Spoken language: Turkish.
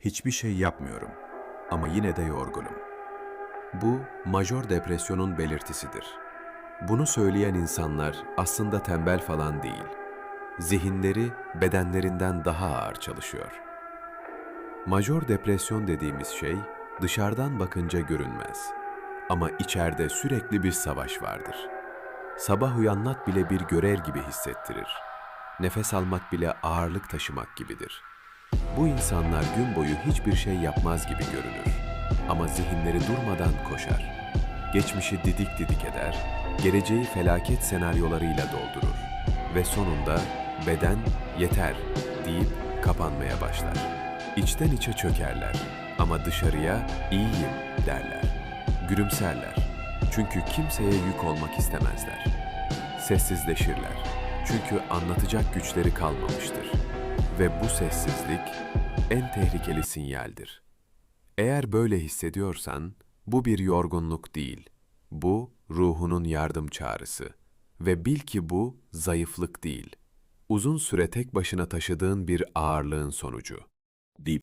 Hiçbir şey yapmıyorum ama yine de yorgunum. Bu majör depresyonun belirtisidir. Bunu söyleyen insanlar aslında tembel falan değil. Zihinleri bedenlerinden daha ağır çalışıyor. Majör depresyon dediğimiz şey dışarıdan bakınca görünmez. Ama içeride sürekli bir savaş vardır. Sabah uyanmak bile bir görev gibi hissettirir. Nefes almak bile ağırlık taşımak gibidir. Bu insanlar gün boyu hiçbir şey yapmaz gibi görünür. Ama zihinleri durmadan koşar. Geçmişi didik didik eder, geleceği felaket senaryolarıyla doldurur. Ve sonunda beden yeter deyip kapanmaya başlar. İçten içe çökerler ama dışarıya iyiyim derler. Gülümserler. Çünkü kimseye yük olmak istemezler. Sessizleşirler. Çünkü anlatacak güçleri kalmamıştır. Ve bu sessizlik en tehlikeli sinyaldir. Eğer böyle hissediyorsan, bu bir yorgunluk değil. Bu ruhunun yardım çağrısı. Ve bil ki bu zayıflık değil. Uzun süre tek başına taşıdığın bir ağırlığın sonucu.